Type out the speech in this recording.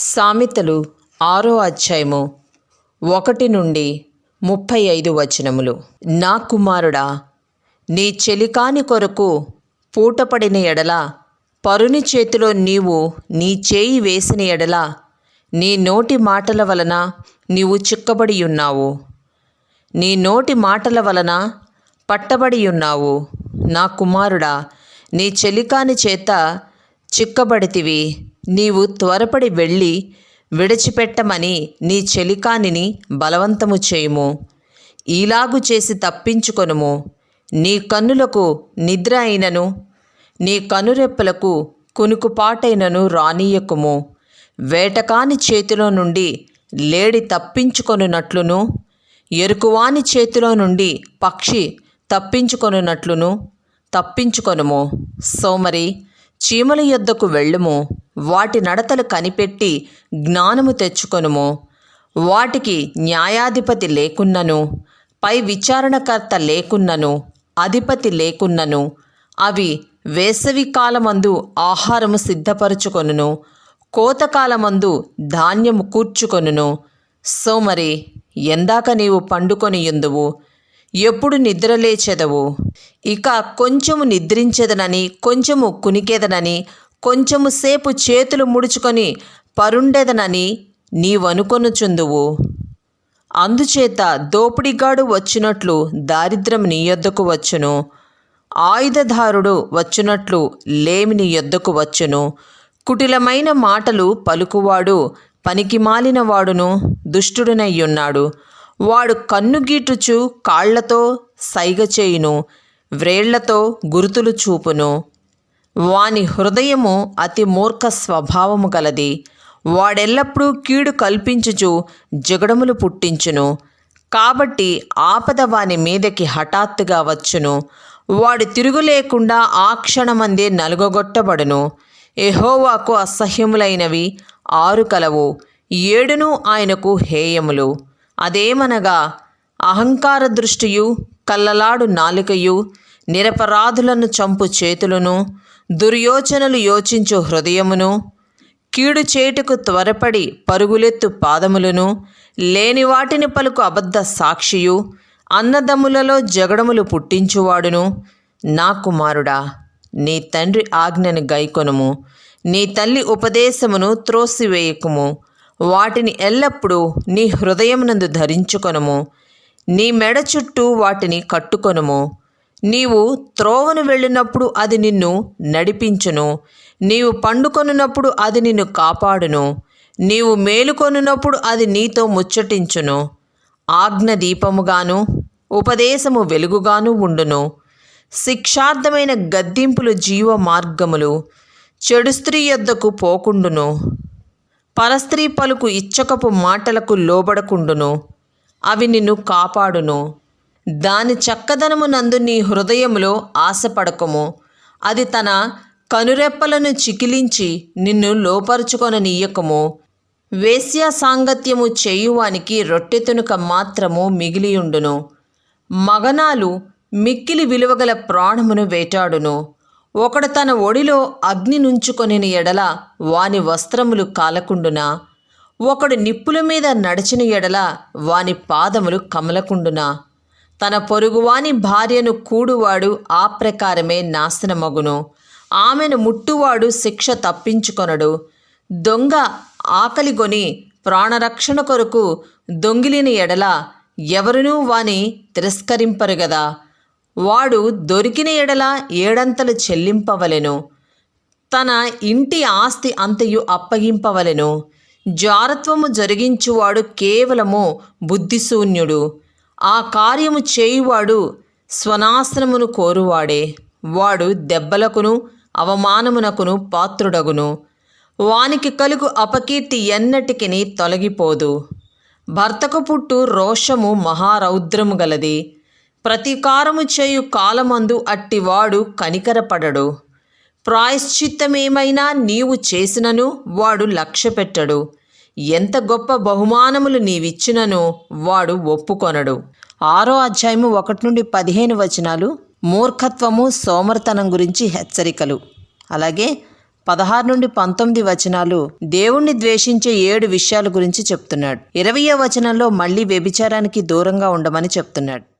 సామెతలు ఆరో అధ్యాయము ఒకటి నుండి ముప్పై ఐదు వచనములు. నా కుమారుడా నీ చెలికాని కొరకు పూటపడిన ఎడల పరుని చేతిలో నీవు నీ చేయి వేసిన ఎడల నీ నోటి మాటల వలన నీవు చిక్కబడి ఉన్నావు. నీ నోటి మాటల వలన పట్టబడి ఉన్నావు. నా కుమారుడా నీ చెలికాని చేత చిక్కబడితివి. నీవు త్వరపడి వెళ్ళి విడిచిపెట్టమని నీ చెలికానిని బలవంతము చేయుము. ఈలాగు చేసి తప్పించుకొనుము. నీ కన్నులకు నిద్ర అయినను నీ కనురెప్పలకు కునుకుపాటైనను రానీయకుము వేటకాని చేతిలో నుండి లేడి తప్పించుకొనున్నట్లును ఎరుకువాని చేతిలో నుండి పక్షి తప్పించుకొనున్నట్లును తప్పించుకొనుము. సోమరి చీమల యొద్దకు వెళ్ళుము. వాటి నడతలు కనిపెట్టి జ్ఞానము తెచ్చుకొనుము. వాటికి న్యాయాధిపతి లేకున్నను. పై విచారణకర్త లేకున్నను. అధిపతి లేకున్నను. అవి వేసవి కాలమందు ఆహారము సిద్ధపరచుకొనును. కోతకాలమందు ధాన్యము కూర్చుకొనును. సో మరి ఎందాక నీవు పండుకొని యుందువు ఎప్పుడు నిద్రలేచెదవు? ఇక కొంచెము నిద్రించెదనని కొంచెము కునికెదనని కొంచెము సేపు చేతులు ముడుచుకొని పరుండెదనని నీవనుకొనుచుందువు. అందుచేత దోపిడిగాడు వచ్చినట్లు దారిద్రం నీ యొద్దకు వచ్చును. ఆయుధదారుడు వచ్చినట్లు లేమి నీ యొద్దకు వచ్చును. కుటిలమైన మాటలు పలుకువాడు పనికిమాలిన వాడును దుష్టుడునయ్యున్నాడు. వాడు కన్నుగీటుచు కాళ్ళతో సైగ చేయును వ్రేళ్ళతో గురుతులు చూపును. వాని హృదయము అతి మూర్ఖ స్వభావము గలది. వాడెల్లప్పుడూ కీడు కల్పించుచు జగడములు పుట్టించును. కాబట్టి ఆపద వాని మీదకి హఠాత్తుగా వచ్చును. వాడు తిరుగులేకుండా ఆ క్షణమందే నలుగొట్టబడును ఎహోవాకు అసహ్యములైనవి ఆరు కలవు. ఏడును ఆయనకు హేయములు. అదేమనగా అహంకార దృష్టియు కల్లలాడు నాలుకయు నిరపరాధులను చంపు చేతులను దుర్యోచనలు యోచించు హృదయమును కీడు చేటుకు త్వరపడి పరుగులెత్తు పాదములను లేని వాటిని పలుకు అబద్ధ సాక్షియు అన్నదమ్ములలో జగడములు పుట్టించువాడును. నా కుమారుడా నీ తండ్రి ఆజ్ఞను గైకొనుము. నీ తల్లి ఉపదేశమును త్రోసివేయకుము. వాటిని ఎల్లప్పుడూ నీ హృదయమునందు ధరించుకొనుము. నీ మెడ చుట్టూ వాటిని కట్టుకొనుము. నీవు త్రోవను వెళ్ళినప్పుడు అది నిన్ను నడిపించును. నీవు పండుకొనున్నప్పుడు అది నిన్ను కాపాడును. నీవు మేలుకొనున్నప్పుడు అది నీతో ముచ్చటించును. ఆజ్ఞ దీపముగాను ఉపదేశము వెలుగుగాను ఉండును. శిక్షార్థమైన గద్దింపులు జీవ మార్గములు చెడు స్త్రీ యొద్దకు పోకుండును. పరస్త్రీ పలుకు ఇచ్చకపు మాటలకు లోబడకుండును. అవి నిన్ను కాపాడును. దాని చక్కదనము నందు నీ హృదయములో ఆశపడకము. అది తన కనురెప్పలను చికిలించి నిన్ను లోపరుచుకొననీయకము. వేశ్య సాంగత్యము చేయువానికి రొట్టె తునుక మాత్రము మిగిలియుండును. మగనాలు మిక్కిలి విలువగల ప్రాణమును వేటాడును. ఒకడు తన ఒడిలో అగ్ని నుంచుకొని ఎడల వాని వస్త్రములు కాలకుండునా? ఒకడు నిప్పుల మీద నడిచిన ఎడల వాని పాదములు కమలకుండునా? తన పొరుగువాని భార్యను కూడువాడు ఆ ప్రకారమే నాశనమగును. ఆమెను ముట్టువాడు శిక్ష తప్పించుకొనడు. దొంగ ఆకలిగొని ప్రాణరక్షణ కొరకు దొంగిలిన ఎడల ఎవరునూ వాని తిరస్కరింపరు గదా వాడు దొరికిన ఎడల ఏడంతలు చెల్లింపవలెను. తన ఇంటి ఆస్తి అంతయు అప్పగింపవలెను. జారత్వము జరిగించువాడు కేవలము బుద్ధిశూన్యుడు. ఆ కార్యము చేయువాడు స్వనాశనమును కోరువాడే. వాడు దెబ్బలకును అవమానమునకును పాత్రుడగును. వానికి కలుగు అపకీర్తి ఎన్నటికిని తొలగిపోదు. భర్తకు పుట్టు రోషము మహారౌద్రము గలది. ప్రతీకారము చేయు కాలమందు అట్టివాడు కనికరపడడు. ప్రాయశ్చిత్తమేమైనా నీవు చేసినను వాడు లక్ష్యపెట్టడు. ఎంత గొప్ప బహుమానములు నీవిచ్చినను వాడు ఒప్పుకొనడు. ఆరో అధ్యాయము ఒకటి నుండి పదిహేను వచనాలు మూర్ఖత్వము సోమర్తనం గురించి హెచ్చరికలు. అలాగే పదహారు నుండి పంతొమ్మిది వచనాలు దేవుణ్ణి ద్వేషించే ఏడు విషయాల గురించి చెప్తున్నాడు. ఇరవయో వచనంలో మళ్ళీ వ్యభిచారానికి దూరంగా ఉండమని చెప్తున్నాడు.